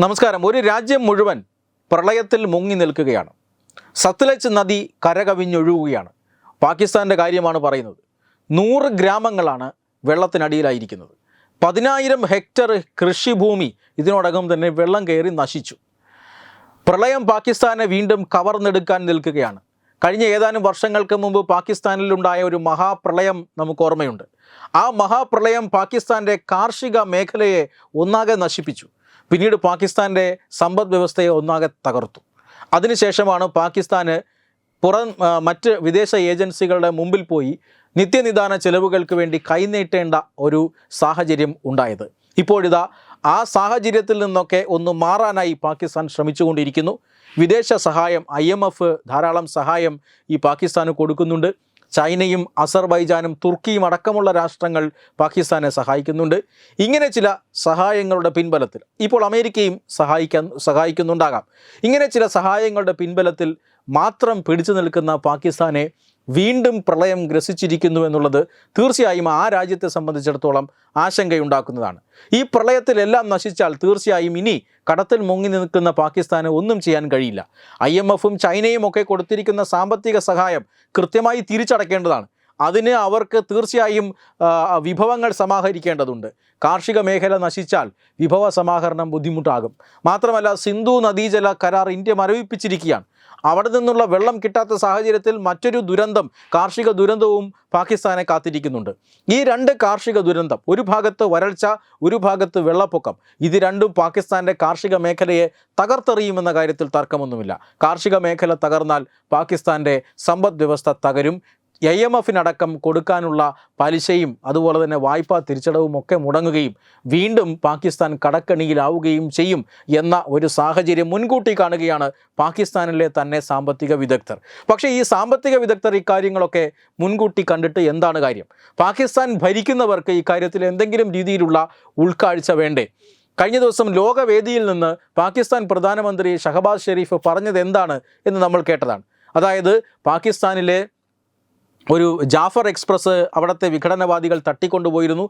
നമസ്കാരം. ഒരു രാജ്യം മുഴുവൻ പ്രളയത്തിൽ മുങ്ങി നിൽക്കുകയാണ്. സത്ലജ് നദി കരകവിഞ്ഞൊഴുകുകയാണ്. പാകിസ്ഥാന്റെ കാര്യമാണ് പറയുന്നത്. നൂറ് ഗ്രാമങ്ങളാണ് വെള്ളത്തിനടിയിലായിരിക്കുന്നത്. പതിനായിരം ഹെക്ടർ കൃഷിഭൂമി ഇതിനോടകം തന്നെ വെള്ളം കയറി നശിച്ചു. പ്രളയം പാകിസ്ഥാനെ വീണ്ടും കവർന്നെടുക്കാൻ നിൽക്കുകയാണ്. കഴിഞ്ഞ ഏതാനും വർഷങ്ങൾക്ക് മുമ്പ് പാകിസ്ഥാനിലുണ്ടായ ഒരു മഹാപ്രളയം നമുക്ക് ഓർമ്മയുണ്ട്. ആ മഹാപ്രളയം പാകിസ്ഥാന്റെ കാർഷിക മേഖലയെ ഒന്നാകെ നശിപ്പിച്ചു. പിന്നീട് പാകിസ്ഥാന്റെ സമ്പദ് വ്യവസ്ഥയെ ഒന്നാകെ തകർത്തു. അതിനുശേഷമാണ് പാകിസ്ഥാന് പുറം മറ്റ് വിദേശ ഏജൻസികളുടെ മുമ്പിൽ പോയി നിത്യനിദാന ചെലവുകൾക്ക് വേണ്ടി കൈനീട്ടേണ്ട ഒരു സാഹചര്യം ഉണ്ടായത്. ഇപ്പോഴിതാ ആ സാഹചര്യത്തിൽ നിന്നൊക്കെ ഒന്ന് മാറാനായി പാകിസ്ഥാൻ ശ്രമിച്ചുകൊണ്ടിരിക്കുന്നു. വിദേശ സഹായം ഐ ധാരാളം സഹായം ഈ പാകിസ്ഥാന് കൊടുക്കുന്നുണ്ട്. ചൈനയും അസർബൈജാനും തുർക്കിയും അടക്കമുള്ള രാഷ്ട്രങ്ങൾ പാകിസ്ഥാനെ സഹായിക്കുന്നുണ്ട്. ഇങ്ങനെ ചില സഹായങ്ങളുടെ പിൻബലത്തിൽ ഇപ്പോൾ അമേരിക്കയും സഹായിക്കാൻ സഹായിക്കുന്നുണ്ടാകാം. ഇങ്ങനെ ചില സഹായങ്ങളുടെ പിൻബലത്തിൽ മാത്രം പിടിച്ചു നിൽക്കുന്ന പാകിസ്ഥാനെ വീണ്ടും പ്രളയം ഗ്രസിച്ചിരിക്കുന്നു എന്നുള്ളത് തീർച്ചയായും ആ രാജ്യത്തെ സംബന്ധിച്ചിടത്തോളം ആശങ്കയുണ്ടാക്കുന്നതാണ്. ഈ പ്രളയത്തിലെല്ലാം നശിച്ചാൽ തീർച്ചയായും ഇനി കടത്തിൽ മുങ്ങി നിൽക്കുന്ന പാകിസ്ഥാന് ഒന്നും ചെയ്യാൻ കഴിയില്ല. ഐ എം എഫും ചൈനയും ഒക്കെ കൊടുത്തിരിക്കുന്ന സാമ്പത്തിക സഹായം കൃത്യമായി തിരിച്ചടക്കേണ്ടതാണ്. അതിന് അവർക്ക് തീർച്ചയായും വിഭവങ്ങൾ സമാഹരിക്കേണ്ടതുണ്ട്. കാർഷിക മേഖല നശിച്ചാൽ വിഭവ സമാഹരണം ബുദ്ധിമുട്ടാകും. മാത്രമല്ല സിന്ധു നദീജല കരാർ ഇന്ത്യ മരവിപ്പിച്ചിരിക്കുകയാണ്. അവിടെ നിന്നുള്ള വെള്ളം കിട്ടാത്ത സാഹചര്യത്തിൽ മറ്റൊരു ദുരന്തം കാർഷിക ദുരന്തവും പാകിസ്ഥാനെ കാത്തിരിക്കുന്നുണ്ട്. ഈ രണ്ട് കാർഷിക ദുരന്തം ഒരു ഭാഗത്ത് വരൾച്ച ഒരു ഭാഗത്ത് വെള്ളപ്പൊക്കം ഇത് രണ്ടും പാകിസ്ഥാന്റെ കാർഷിക മേഖലയെ തകർത്തെറിയുമെന്ന കാര്യത്തിൽ തർക്കമൊന്നുമില്ല. കാർഷിക മേഖല തകർന്നാൽ പാകിസ്ഥാന്റെ സമ്പദ് വ്യവസ്ഥ തകരും ഐ എം എഫിനടക്കം കൊടുക്കാനുള്ള പലിശയും അതുപോലെ തന്നെ വായ്പാ തിരിച്ചടവും ഒക്കെ മുടങ്ങുകയും വീണ്ടും പാകിസ്ഥാൻ കടക്കണിയിലാവുകയും ചെയ്യും എന്ന ഒരു സാഹചര്യം മുൻകൂട്ടി കാണുകയാണ് പാകിസ്ഥാനിലെ തന്നെ സാമ്പത്തിക വിദഗ്ധർ. പക്ഷേ ഈ സാമ്പത്തിക വിദഗ്ധർ ഇക്കാര്യങ്ങളൊക്കെ മുൻകൂട്ടി കണ്ടിട്ട് എന്താണ് കാര്യം? പാകിസ്ഥാൻ ഭരിക്കുന്നവർക്ക് ഇക്കാര്യത്തിൽ എന്തെങ്കിലും രീതിയിലുള്ള ഉൾക്കാഴ്ച വേണ്ടേ? കഴിഞ്ഞ ദിവസം ലോകവേദിയിൽ നിന്ന് പാകിസ്ഥാൻ പ്രധാനമന്ത്രി ഷഹബാസ് ഷെരീഫ് പറഞ്ഞത് എന്താണ് എന്ന് നമ്മൾ കേട്ടതാണ്. അതായത് പാകിസ്ഥാനിലെ ഒരു ജാഫർ എക്സ്പ്രസ് അവിടുത്തെ വിഘടനവാദികൾ തട്ടിക്കൊണ്ടുപോയിരുന്നു.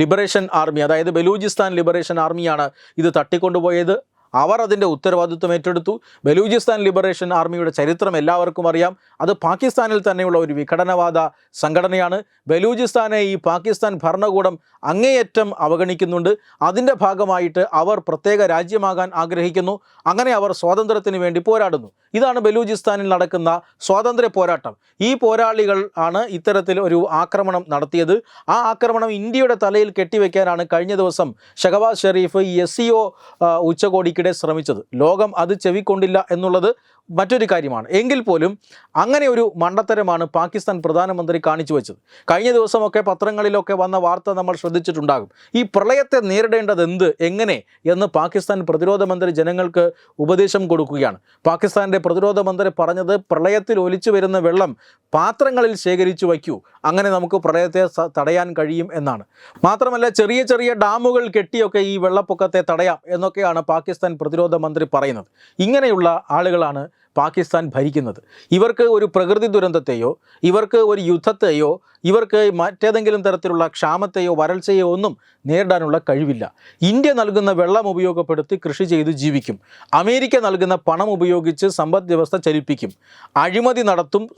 ലിബറേഷൻ ആർമി അതായത് ബലൂചിസ്ഥാൻ ലിബറേഷൻ ആർമിയാണ് ഇത് തട്ടിക്കൊണ്ടുപോയത്. അവർ അതിന്റെ ഉത്തരവാദിത്വം ഏറ്റെടുത്തു. ബലൂചിസ്ഥാൻ ലിബറേഷൻ ആർമിയുടെ ചരിത്രം എല്ലാവർക്കും അറിയാം. അത് പാകിസ്ഥാനിൽ തന്നെയുള്ള ഒരു വിഘടനവാദ സംഘടനയാണ്. ബലൂചിസ്ഥാനെ ഈ പാകിസ്ഥാൻ ഭരണകൂടം അങ്ങേയറ്റം അവഗണിക്കുന്നുണ്ട്. അതിന്റെ ഭാഗമായിട്ട് അവർ പ്രത്യേക രാജ്യമാകാൻ ആഗ്രഹിക്കുന്നു. അങ്ങനെ അവർ സ്വാതന്ത്ര്യത്തിന് വേണ്ടി പോരാടുന്നു. ഇതാണ് ബലൂചിസ്ഥാനിൽ നടക്കുന്ന സ്വാതന്ത്ര്യ പോരാട്ടം. ഈ പോരാളികൾ ആണ് ഇത്തരത്തിൽ ഒരു ആക്രമണം നടത്തിയത്. ആ ആക്രമണം ഇന്ത്യയുടെ തലയിൽ കെട്ടിവെക്കാനാണ് കഴിഞ്ഞ ദിവസം Shahbaz Sharif S C O ഉച്ചകോടിക്കിടെ ശ്രമിച്ചത്. ലോകം അത് ചെവിക്കൊണ്ടില്ല എന്നുള്ളത് മറ്റൊരു കാര്യമാണ്. എങ്കിൽ പോലും അങ്ങനെ ഒരു മണ്ടത്തരമാണ് പാകിസ്ഥാൻ പ്രധാനമന്ത്രി കാണിച്ചു വെച്ചത്. കഴിഞ്ഞ ദിവസമൊക്കെ പത്രങ്ങളിലൊക്കെ വന്ന വാർത്ത നമ്മൾ ശ്രദ്ധിച്ചിട്ടുണ്ടാകും. ഈ പ്രളയത്തെ നേരിടേണ്ടത് എന്ത് എങ്ങനെ എന്ന് പാകിസ്ഥാൻ പ്രതിരോധ മന്ത്രി ജനങ്ങൾക്ക് ഉപദേശം കൊടുക്കുകയാണ്. പാകിസ്ഥാന്റെ പ്രതിരോധ മന്ത്രി പറഞ്ഞത് പ്രളയത്തിൽ ഒലിച്ചു വരുന്ന വെള്ളം പാത്രങ്ങളിൽ ശേഖരിച്ചു വയ്ക്കൂ. അങ്ങനെ നമുക്ക് പ്രളയത്തെ തടയാൻ കഴിയും എന്നാണ്. മാത്രമല്ല ചെറിയ ചെറിയ ഡാമുകൾ കെട്ടിയൊക്കെ ഈ വെള്ളപ്പൊക്കത്തെ തടയാം എന്നൊക്കെയാണ് പാകിസ്ഥാൻ പ്രതിരോധ മന്ത്രി പറയുന്നത്. ഇങ്ങനെയുള്ള ആളുകളാണ് പാകിസ്ഥാൻ ഭരിക്കുന്നത്. ഇവർക്ക് ഒരു പ്രകൃതി ദുരന്തത്തെയോ ഇവർക്ക് ഒരു യുദ്ധത്തെയോ ഇവർക്ക് മറ്റേതെങ്കിലും തരത്തിലുള്ള ക്ഷാമത്തെയോ വരൾച്ചയോ ഒന്നും നേരിടാനുള്ള കഴിവില്ല. ഇന്ത്യ നൽകുന്ന വെള്ളം ഉപയോഗപ്പെടുത്തി കൃഷി ചെയ്ത് ജീവിക്കും. അമേരിക്ക നൽകുന്ന പണം ഉപയോഗിച്ച് സമ്പദ് വ്യവസ്ഥ ചലിപ്പിക്കും. അഴിമതി നടത്തും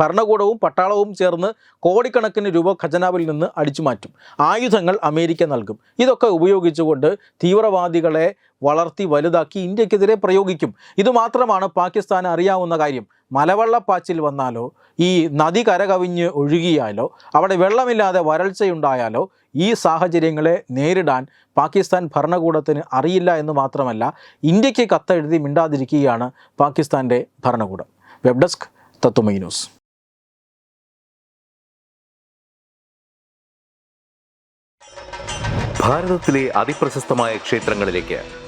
ഭരണകൂടവും പട്ടാളവും ചേർന്ന് കോടിക്കണക്കിന് രൂപ ഖജനാവിൽ നിന്ന് അടിച്ചു മാറ്റും ആയുധങ്ങൾ അമേരിക്ക നൽകും. ഇതൊക്കെ ഉപയോഗിച്ചുകൊണ്ട് തീവ്രവാദികളെ വളർത്തി വലുതാക്കി ഇന്ത്യക്കെതിരെ പ്രയോഗിക്കും. ഇതുമാത്രമാണ് പാകിസ്ഥാൻ അറിയാവുന്ന കാര്യം. മലവെള്ളപ്പാച്ചിൽ വന്നാലോ ഈ നദി കരകവിഞ്ഞ് ഒഴുകിയാലോ അവിടെ വെള്ളമില്ലാതെ വരൾച്ചയുണ്ടായാലോ ഈ സാഹചര്യങ്ങളെ നേരിടാൻ പാകിസ്ഥാൻ ഭരണകൂടത്തിന് അറിയില്ല എന്ന് മാത്രമല്ല ഇന്ത്യയ്ക്ക് കത്തെഴുതി മിണ്ടാതിരിക്കുകയാണ് പാകിസ്ഥാന്റെ ഭരണകൂടം. Web desk Tatwamayi news. ഭാരതത്തിലെ ക്ഷേത്രങ്ങളിലേക്ക്